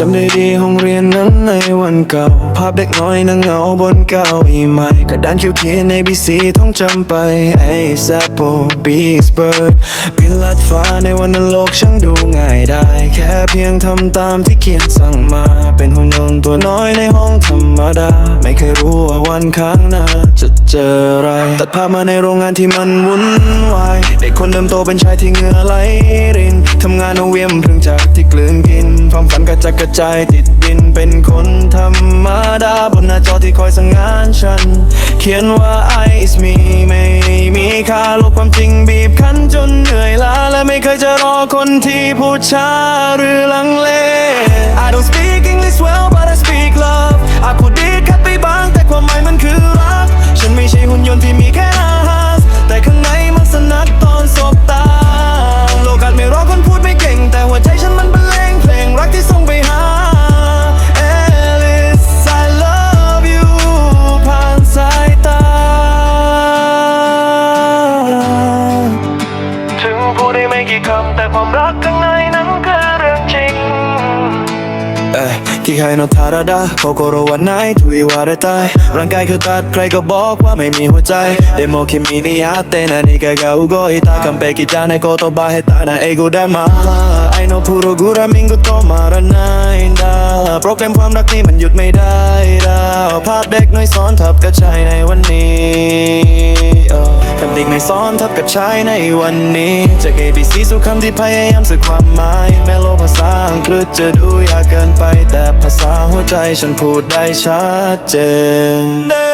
จำได้ดีห้องเรียนนั้นในวันเก่า ภาพเด็กน้อยนั่งเหงาบนเก้าอี้ใหม่กระดานเขียวเขียน ABC ท่องจำไป A s a p p l e B s Bird บินลัดฟ้าในวันนั้นโลกช่างดูง่ายได้ แค่เพียงทำตามที่เขียนสั่งมา เป็นหุ่นยนต์ตัวน้อยในห้องธรรมดา ไม่เคยรู้ว่าวันข้างหน้าจะเจออะไรตัดภาพมาในโรงงานที่มันวุ่นวายเด็กคนเดิมโตเป็นชายที่เหงื่อไหลรินทำงานเอาเวียมเพิ่งจากที่กลืนกินักระจัดกระจายติดดินเป็นคนธรรมดา บนหน้าจอที่คอยสั่งงานฉัน เขียนว่า I is me ไม่มีค่าลบความจริงบีบคั้นจนเหนื่อยล้าและไม่เคยจะรอคนที่พูดช้า กี่ เอ้ยที่ใครโนทาราดาโคโกโรวันไหนทุยวาได้ตายร่างกายคือตัดใครก็บอกว่าไม่มีหัวใจเดโมคิมินิอาเตนานิกากาอุโกอิตาคัมเปกิจาในโกโตบาเฮตานาเอโกได้มาไอโนพูโรกุรามิงกุโตมารานาอินดาโปรแกรมความรักนี่มันหยุดไม่ได้ดาวภาพเด็กน้อยซ้อนทับกับชายในวันนี้เออคำเด็กน้อยซ้อนทับกับชายในวันนี้ จาก ABC สู่คำที่พยายามสื่อความหมาย แม้โลภาษาอังกฤษจะดูยากเกินไปแต่ภาษาหัวใจฉันพูดได้ชัดเจน